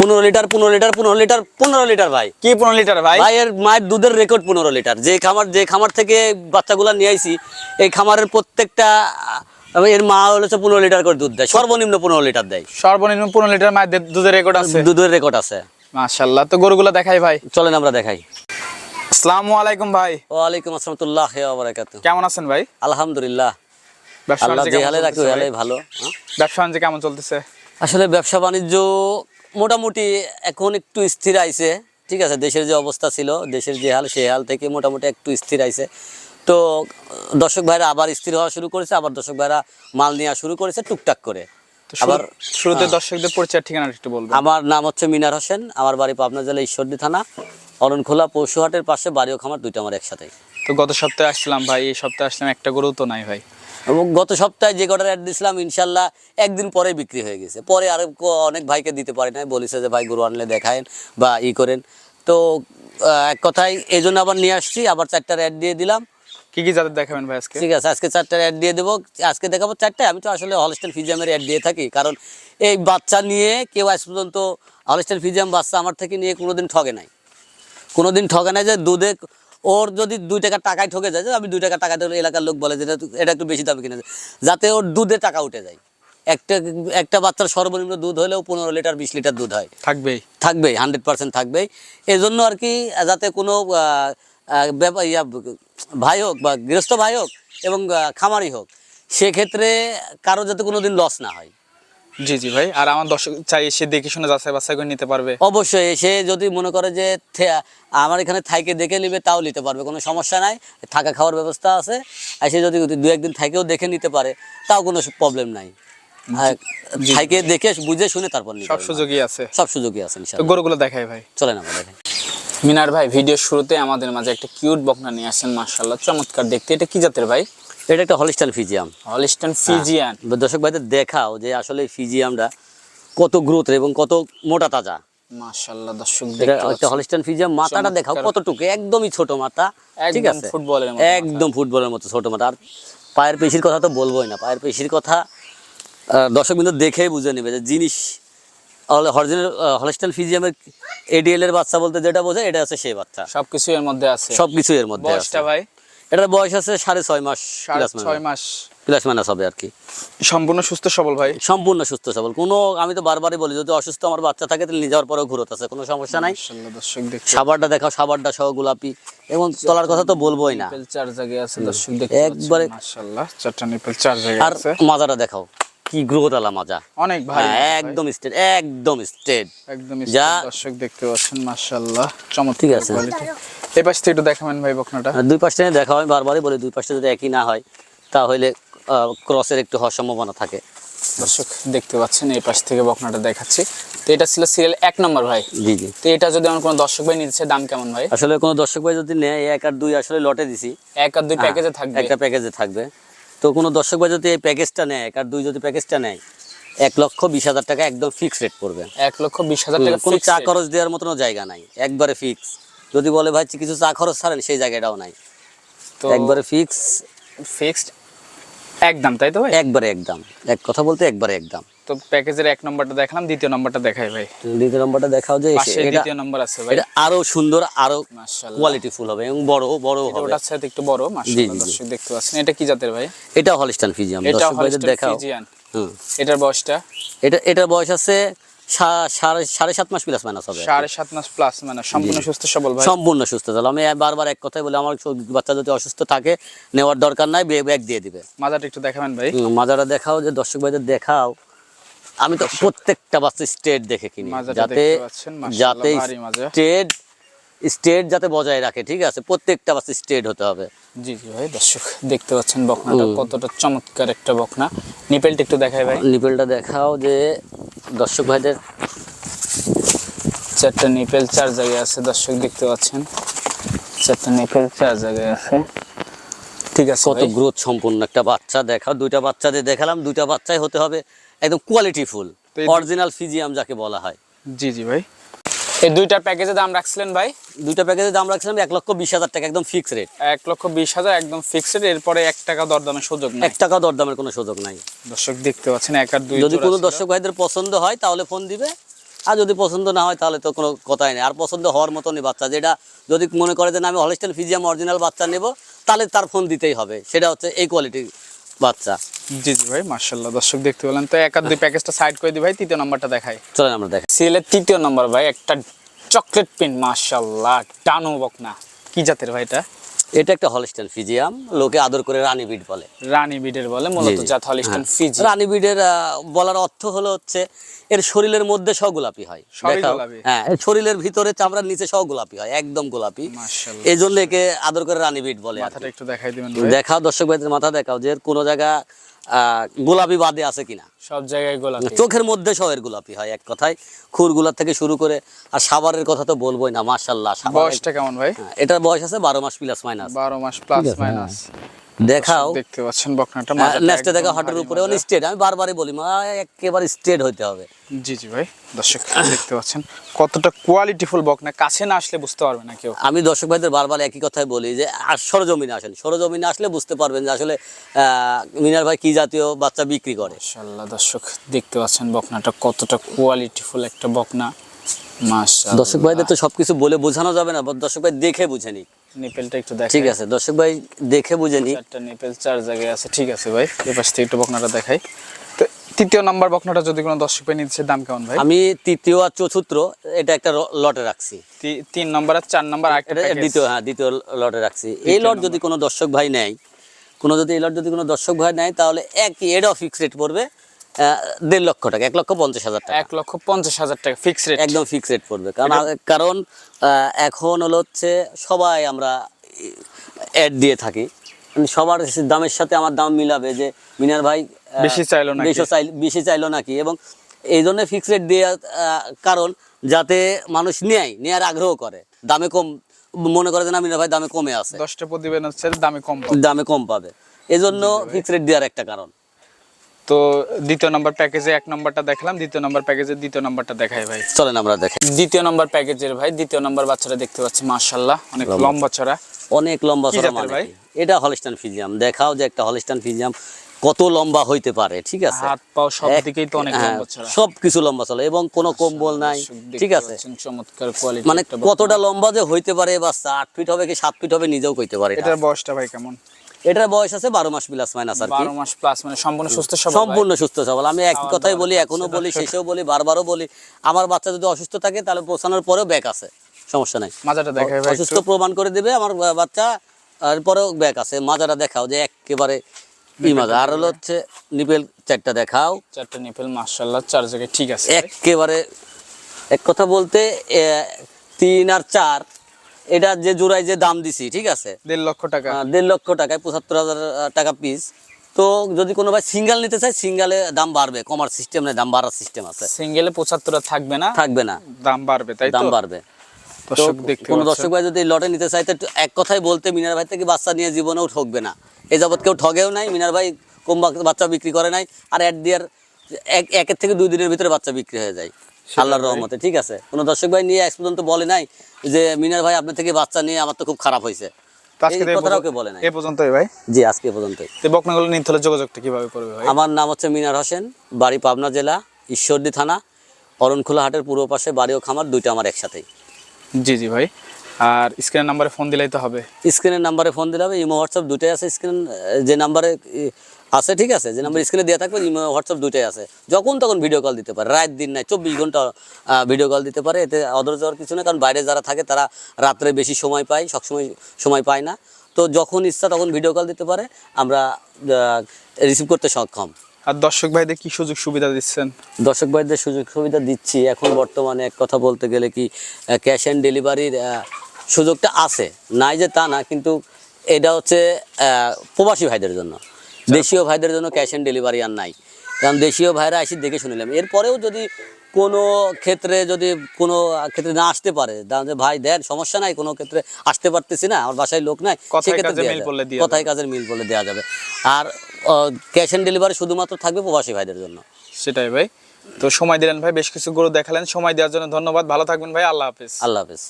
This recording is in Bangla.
পনেরো লিটার পনেরো লিটার পনেরো লিটার পনেরো লিটার ভাই। কি পনেরো লিটার ভাই? ভাই এর মায়ের দুধের রেকর্ড পনেরো লিটার। যে খামার যে খামার থেকে বাচ্চাগুলা নিয়ে আইছি এই খামারের প্রত্যেকটা এর মা হচ্ছে পনেরো লিটার করে দুধ দেয়। সর্বনিম্ন পনেরো লিটার দেয়। সর্বনিম্ন পনেরো লিটার মায়ের দুধের রেকর্ড আছে। দুধের রেকর্ড আছে। মাশাল্লাহ তো গরুগুলো দেখাই ভাই। চলেন আমরা দেখাই। আসসালামু আলাইকুম ভাই। ওয়ালাইকুম আসসালামতুল্লাহ বারাকাতু। কেমন আছেন ভাই? আলহামদুলিল্লাহ। ব্যবসা বাণিজ্য ভালো হ্যাঁ? ব্যবসা বাণিজ্য কেমন চলতেছে? আসলে ব্যবসা বাণিজ্য মোটামুটি এখন একটু স্থির আইছে ঠিক আছে? দেশের যে অবস্থা ছিল দেশের যে হাল সেই হাল থেকে মোটামুটি একটু স্থির আইছে। তো দর্শক ভাইরা আবার স্থির হওয়া শুরু করেছে আবার দর্শক ভাইরা মাল নেওয়া শুরু করেছে টুকটাক করে। আবার শুরুতে দর্শকদের পরিচয় ঠিকানা একটু বলবেন। আমার নাম হচ্ছে মিনার হোসেন আমার বাড়ি পাবনা জেলা ঈশ্বরদী থানা অরণখোলা পশুহাটের পাশে বাড়িও খামার দুইটা আমার একসাথে তো গত সপ্তাহে আসছিলাম ভাই এই সপ্তাহে আসলাম একটা গরু তো নাই ভাই। এবং গত সপ্তাহে যে কটার অ্যাড দিয়েছিলাম ইনশাল্লাহ একদিন পরে বিক্রি হয়ে গেছে। পরে আর অনেক ভাইকে দিতে পারি নাই বলিছে যে ভাই গরু আনলে দেখায়েন বা ই করেন। তো এক কথায় এই জন্য আবার নিয়ে আসছি আবার চারটার অ্যাড দিয়ে দিলাম। কি কি যাদের দেখাবেন ভাই আজকে? ঠিক আছে আজকে চারটার অ্যাড দিয়ে দেবো। আজকে দেখাবো চারটায় আমি তো আসলে হলস্টেল ফিজিয়ামের অ্যাড দিয়ে থাকি কারণ এই বাচ্চা নিয়ে কেউ আজ পর্যন্ত হলস্টেল ফিজিয়াম বাচ্চা আমার থেকে নিয়ে কোনোদিন ঠগে নাই। কোনোদিন ঠগে নাই যে দুধে ওর যদি দুই টাকা টাকায় ঠকে যায় আমি দুই টাকা টাকা এলাকার লোক বলে যে এটা একটু বেশি দামে কিনে যাতে ওর দুধে টাকা উঠে যায়। একটা একটা বাচ্চার সর্বনিম্ন দুধ হলেও পনেরো লিটার বিশ লিটার দুধ হয়। থাকবেই। থাকবেই হান্ড্রেড পার্সেন্ট থাকবেই। এই জন্য আর কি যাতে কোনো ইয়া ভাই হোক বা গৃহস্থ ভাই হোক এবং খামারি হোক সেক্ষেত্রে কারও যাতে কোনো দিন লস না হয়। জি জি ভাই। আর আমার দর্শক চাই এসে দেখে শুনে যাচাই বাছাই করে নিতে পারবে। অবশ্যই সে যদি মনে করে যে আমার এখানে থাইকে দেখে নিবে তাও নিতে পারবে কোনো সমস্যা নাই। থাকা খাওয়ার ব্যবস্থা আছে। আর সে যদি দু একদিন থাইকেও দেখে নিতে পারে তাও কোনো প্রবলেম নাই। দেখে বুঝে শুনে তারপর সব সুযোগই আছে। সব সুযোগই আছে। গরুগুলো দেখাই ভাই। চলেন আমরা দেখেন মিনার ভাই ভিডিও শুরুতে আমাদের মাঝে একটা কিউট বকনা নিয়ে আসেন মাশাল্লাহ চমৎকার দেখতে। এটা কি জাতের ভাই? এটা একটা হলিস্টান ফিজিয়াম হলিস্টান ফিজিয়ান দর্শক ভাইদের দেখাও যে আসলে ফিজিয়ামটা কত গ্রোথ এবং কত মোটা তাজা। মাশাল্লাহ দর্শক এটা একটা হলিস্টান ফিজিয়াম মাথাটা দেখাও কতটুকু একদমই ছোট মাথা ঠিক আছে? ফুটবলের মতো একদম ফুটবলের মতো ছোট মাথা। আর পায়ের পেশির কথা তো বলবোই না পায়ের পেশির কথা দর্শক বিন্দু দেখেই বুঝে নেবে যে জিনিস হলিস্টান ফিজিয়ামের এডিএল এর বাচ্চা বলতে যেটা বোঝে এটা আছে সেই বাচ্চা। সবকিছু এর মধ্যে আছে। সবকিছু এর মধ্যে বয়সটা ভাই? এটার বয়স আছে সাড়ে ছয় মাস ছয় মাস। প্লাস মাইনাস হবে আর কি। সম্পূর্ণ সুস্থ সবল ভাই? সম্পূর্ণ সুস্থ সবল। কোনো আমি তো বারবারই বলি যদি অসুস্থ আমার বাচ্চা থাকে তাহলে নিয়ে যাওয়ার পরেও ঘুরত আছে কোনো সমস্যা নাই। দর্শক সাবারটা দেখাও সাবারটা সহ গোলাপি। এবং তলার কথা তো বলবোই না। চার জায়গায় আছে দর্শক একবারে- একবারে চারটা নিপেল চার জায়গায় আর মাজাটা দেখাও। কি মাজা। অনেক ভাই হ্যাঁ, একদম স্টেট একদম স্টেট একদম যা দর্শক দেখতে পাচ্ছেন মাশাল্লাহ চমৎকার ঠিক আছে। এই পাশ থেকে একটু দেখাবেন ভাই বকনাটা। দুই দেখা হয় বারবারই বলি দুই পাশটা যদি একই না হয় তাহলে ক্রসের একটু হওয়ার সম্ভাবনা থাকে। দর্শক দেখতে পাচ্ছেন এই পাশ থেকে বকনাটা দেখাচ্ছি। তো এটা ছিল সিরিয়াল এক নম্বর ভাই। জি জি। তো এটা যদি আমার কোনো দর্শক ভাই নিতে দাম কেমন ভাই? আসলে কোনো দর্শক ভাই যদি নেয় এক আর দুই আসলে লটে দিছি। এক আর দুই প্যাকেজে থাকবে। একটা প্যাকেজে থাকবে। তো কোনো দর্শক ভাই যদি এই প্যাকেজটা নেয় এক আর দুই যদি প্যাকেজটা নেয় এক লক্ষ বিশ হাজার টাকা একদম ফিক্স রেট পড়বে। এক লক্ষ বিশ হাজার টাকা কোনো চা খরচ দেওয়ার মতনও জায়গা নাই একবারে ফিক্স যদি বলে ভাই কিছু চা খরচ ছাড়েন সেই জায়গাটাও নাই। তো একবারে ফিক্স ফিক্সড একদম তাই তো ভাই? একবারে একদম। এক কথা বলতে একবারে একদম। তো প্যাকেজের এক নম্বরটা দেখালাম দ্বিতীয় নম্বরটা দেখাই ভাই। দ্বিতীয় নম্বরটা দেখাও যে এটা দ্বিতীয় নম্বর আছে ভাই। এটা আরও সুন্দর আরও মাশাআল্লাহ। কোয়ালিটি ফুল হবে এবং বড় বড় হবে। ওটার সাথে একটু বড় মাশাআল্লাহ দর্শক দেখতে পাচ্ছেন। এটা কি জাতের ভাই? এটা হলিস্টান ফিজিয়াম এটা দর্শক ভাইদের দেখাও। এটার বয়সটা? এটা এটার বয়স আছে সাড়ে সাত মাস প্লাস মাইনাস হবে সাড়ে সাত মাস প্লাস মানে সম্পূর্ণ সুস্থ সবল ভাই। সম্পূর্ণ সুস্থ তাহলে আমি বারবার এক কথাই বলি আমার বাচ্চা যদি অসুস্থ থাকে নেওয়ার দরকার নাই ব্যাগ দিয়ে দিবে। মাজাটা একটু দেখাবেন ভাই। মাজাটা দেখাও যে দর্শক ভাইদের দেখাও। আমি তো প্রত্যেকটা বাচ্চা স্টেট দেখে কিনি। যাতে যাতে স্টেট স্টেট যাতে বজায় রাখে ঠিক আছে? প্রত্যেকটা বাচ্চা স্টেট হতে হবে। জি জি ভাই দর্শক দেখতে পাচ্ছেন বকনাটা কতটা চমৎকার একটা বকনা। নিপেলটা একটু দেখাই ভাই। নিপেলটা দেখাও যে দর্শক ভাইদের। চারটা নিপেল চার জায়গায় আছে দর্শক দেখতে পাচ্ছেন। চারটা নিপেল চার জায়গায় আছে। ঠিক আছে কত গ্রোথ সম্পূর্ণ একটা বাচ্চা দেখাও। দুইটা বাচ্চা দিয়ে দেখালাম দুইটা বাচ্চাই হতে হবে। একদম কোয়ালিটি ফুল তো এই দু- অরিজিনাল ফিজিয়াম যাকে বলা হয়। জি জি ভাই। এই প্যাকেজে দাম রাখছিলেন ভাই? দুইটা দাম রাখছিলাম এক লক্ষ বিশ হাজার টাকা একদম ফিক্স রেট এক লক্ষ বিশ হাজার একদম ফিক্সড এরপরে এক টাকা দরদামের সুযোগ এক টাকা দরদামের কোনো সুযোগ নাই। দর্শক দেখতে পাচ্ছেন এক আর দুই যদি কোনো দর্শক ভাইদের পছন্দ হয় তাহলে ফোন দিবে। আর যদি পছন্দ না হয় তাহলে তো কোনো কথাই নেই। আর পছন্দ হওয়ার মতনই বাচ্চা যেটা যদি মনে করে যে আমি হলিস্টেন ফিজিয়াম অরিজিনাল বাচ্চা নেব তাহলে তার ফোন দিতেই হবে। সেটা হচ্ছে এই কোয়ালিটির বাচ্চা। জি জি ভাই মার্শাল্লাহ দর্শক দেখতে পেলেন। তো এক আর দুই প্যাকেজটা সাইড করে দিই ভাই তৃতীয় নাম্বারটা দেখাই। চলেন আমরা দেখ সিএলের তৃতীয় নাম্বার ভাই একটা চকলেট পিন মার্শাল্লাহ টানো বকনা। কি জাতের ভাই এটা? এটা একটা হলিস্টেন ফিজিয়াম লোকে আদর করে রানী বিট বলে। রানী বিডের বলে মূলত। জাত হলিস্টন হ্যাঁ। ফিজি রানী বিডের বলার অর্থ হলো হচ্ছে এর শরীরের মধ্যে সব গোলাপি। হয়। হ্যাঁ শরীরের ভিতরে চামড়ার নিচে সব গোলাপি হয় একদম গোলাপি। এই জন্য একে আদর করে রানী বিট বলে মাথাটা একটু দেখাই দিবেন দেখাও দর্শক ভাইদের মাথা দেখাও যে কোনো জায়গা গোলাপি বাদে আছে কিনা? সব জায়গায় গোলাপি। চোখের মধ্যে সবের গোলাপি হয় এক কথায়। খুরগুলা থেকে শুরু করে আর সাবারের কথা তো বলবোই না মার্শাল্লাহ বয়সটা কেমন ভাই? এটার বয়স আছে বারো মাস প্লাস মাইনাস বারো মাস প্লাস মাইনাস দেখাও। দেখতে পাচ্ছেন বকনাটা নেক্সটে দেখা হাটের উপরে অন স্টেট আমি বারবারই বলি মা একেবারে স্টেট হইতে হবে। জি জি ভাই দর্শক দেখতে পাচ্ছেন কতটা কোয়ালিটিফুল বকনা কাছে না আসলে বুঝতে পারবে না কেউ। আমি দর্শক ভাইদের বারবার একই কথাই বলি যে সরজমিনে আসেন সরজমিনে আসলে বুঝতে পারবেন যে আসলে মিনার ভাই কি জাতীয় বাচ্চা বিক্রি করে। মাশাআল্লাহ দর্শক দেখতে পাচ্ছেন বকনাটা কতটা কোয়ালিটিফুল একটা বকনা। মাশাআল্লাহ। দর্শক ভাইদের তো সবকিছু বলে বোঝানো যাবে না দর্শক ভাই দেখে বুঝে নিপেলটা একটু ঠিক আছে দর্শক ভাই দেখে বুঝে নি। চারটা নিপেল চার জায়গায় আছে ঠিক আছে ভাই। এ পাশ থেকে একটু বকনাটা দেখাই। তো তৃতীয় নাম্বার বকনাটা যদি কোনো দর্শক ভাই নিচ্ছে দাম কেমন ভাই? আমি তৃতীয় আর চতুর্থ এটা একটা লটে রাখছি। তিন নাম্বার আর চার নাম্বার এটা দ্বিতীয় হ্যাঁ দ্বিতীয় লটে রাখছি। এই লট যদি কোনো দর্শক ভাই নেয় কোনো যদি এই লট যদি কোনো দর্শক ভাই নেয় তাহলে এক এডও ফিক্স রেট পড়বে। দেড় লক্ষ টাকা এক লক্ষ পঞ্চাশ হাজার টাকা। এক লক্ষ পঞ্চাশ হাজার টাকা ফিক্স রেট একদম ফিক্স রেট পড়বে। কারণ কারণ এখন হলো হচ্ছে সবাই আমরা অ্যাড দিয়ে থাকি। মানে সবার দামের সাথে আমার দাম মিলাবে যে মিনার ভাই বেশি চাইলো না বেশি চাইল বেশি চাইলো নাকি? এবং এই জন্য ফিক্স রেট দেওয়ার কারণ যাতে মানুষ নেয় নেয়ার আগ্রহ করে। দামে কম মনে করে যে না মিনার ভাই দামে কমে আছে। দশটা প্রতিবেদন দামে কম পাবে। দামে কম পাবে। এই জন্য ফিক্স রেট দেওয়ার একটা কারণ। তো দ্বিতীয় নাম্বার প্যাকেজে এক নাম্বারটা দেখলাম দ্বিতীয় নাম্বার প্যাকেজে দ্বিতীয় নাম্বারটা দেখাই ভাই। চলেন আমরা দেখি দ্বিতীয় নাম্বার প্যাকেজের ভাই দ্বিতীয় নাম্বার বাচ্চাটা দেখতে পাচ্ছি মাশাল্লাহ অনেক লম্বা। চড়া অনেক লম্বা চড়া মানে ভাই? এটা হলিস্টান ফিজিয়াম। দেখাও যে একটা হলিস্টান ফিজিয়াম কত লম্বা হইতে পারে ঠিক আছে? হাত পাও সব দিকেই তো অনেক হ্যাঁ, লম্বা চড়া সব কিছু লম্বা চলে এবং কোনো কম্বল নাই ঠিক আছে? চমৎকার কোয়ালিটি মানে কতটা লম্বা যে হইতে পারে বাচ্চা আট ফিট হবে কি সাত ফিট হবে নিজেও কইতে পারে এটা। এটার বয়সটা ভাই কেমন? এটার বয়স আছে বারো মাস প্লাস মাইনাস আর বারো মাস প্লাস মানে সম্পূর্ণ সুস্থ সবল সম্পূর্ণ সুস্থ সবল। আমি একই কথাই বলি এখনও বলি শেষেও বলি বারবারও বলি। আমার বাচ্চা যদি অসুস্থ থাকে তাহলে পৌঁছানোর পরেও ব্যাক আছে। সমস্যা নাই। মাজাটা দেখাই অসুস্থ প্রমাণ করে দিবে আমার বাচ্চা আর পরেও ব্যাক আছে। মাজাটা দেখাও যে একেবারে ই মাজা আর হলো হচ্ছে নিপেল চারটা দেখাও। চারটা নিপেল মাশাল্লাহ চার জায়গায় ঠিক আছে একেবারে এক কথা বলতে তিন আর চার এটা যে জোড়ায় যে দাম দিছি ঠিক আছে? দেড় লক্ষ টাকা। দেড় লক্ষ টাকায় পঁচাত্তর হাজার টাকা পিস তো যদি কোনো ভাই সিঙ্গেল নিতে চায় সিঙ্গেলে দাম বাড়বে কমার সিস্টেম নেই দাম বাড়ার সিস্টেম আছে। সিঙ্গেলে পঁচাত্তর থাকবে না? থাকবে না। দাম বাড়বে তাই দাম বাড়বে। কোনো দর্শক ভাই যদি লটে নিতে তো এক কথাই বলতে মিনার ভাই থেকে বাচ্চা নিয়ে জীবনেও ঠকবে না। এ যাবৎ কেউ ঠগেও নাই মিনার ভাই কম বাচ্চা বিক্রি করে নাই আর অ্যাড দিয়ার এক একের থেকে দুই দিনের ভিতরে বাচ্চা বিক্রি হয়ে যায়। আল্লাহর রহমতে ঠিক আছে? কোনো দর্শক ভাই নিয়ে আজ পর্যন্ত বলে নাই যে মিনার ভাই আপনার থেকে বাচ্চা নিয়ে আমার তো খুব খারাপ হয়েছে। আমার নাম হচ্ছে মিনার হোসেন বাড়ি পাবনা জেলা ঈশ্বরদী থানা অরণখোলা হাটের পূর্ব পাশে বাড়ি ও খামার দুইটা আমার একসাথেই। জি জি ভাই। আর স্ক্রিনের নাম্বারে ফোন দিলেই তো হবে। স্ক্রিনের নাম্বারে ফোন দিলে হবে ইমো হোয়াটসঅ্যাপ দুটাই আছে। স্ক্রিন যে নাম্বারে আছে ঠিক আছে? যে নাম্বার স্ক্রিনে দেওয়া থাকবে হোয়াটসঅ্যাপ দুটাই আছে। যখন তখন ভিডিও কল দিতে পারে। রাত দিন নাই চব্বিশ ঘণ্টা ভিডিও কল দিতে পারে। এতে অদর যাওয়ার কিছু না কারণ বাইরে যারা থাকে তারা রাত্রে বেশি সময় পায় সবসময় সময় পায় না। তো যখন ইচ্ছা তখন ভিডিও কল দিতে পারে। আমরা রিসিভ করতে সক্ষম। আর দর্শক ভাইদের কি সুযোগ সুবিধা দিচ্ছেন? দর্শক ভাইদের সুযোগ সুবিধা দিচ্ছি। এখন বর্তমানে এক কথা বলতে গেলে কি ক্যাশ অ্যান্ড ডেলিভারির সুযোগটা আছে। নাই যে তা না কিন্তু এটা হচ্ছে প্রবাসী ভাইদের জন্য। দেশীয় ভাইদের জন্য ক্যাশ অ্যান্ড ডেলিভারি আর নাই। কারণ দেশীয় ভাইরা আসি দেখে শুনিলাম এরপরেও যদি কোনো ক্ষেত্রে যদি কোনো ক্ষেত্রে না আসতে পারে ভাই দেন সমস্যা নাই কোনো ক্ষেত্রে আসতে পারতেছি না আমার বাসায় লোক নাই কথায় সেক্ষেত্রে কথায় কাজের মিল বলে দেওয়া যাবে। আর ক্যাশ অ্যান্ড ডেলিভারি শুধুমাত্র থাকবে প্রবাসী ভাইদের জন্য। সেটাই ভাই। তো সময় দিলেন ভাই বেশ কিছু গরু দেখালেন। সময় দেওয়ার জন্য ধন্যবাদ। ভালো থাকবেন ভাই। আল্লাহ হাফিজ। আল্লাহ হাফেজ।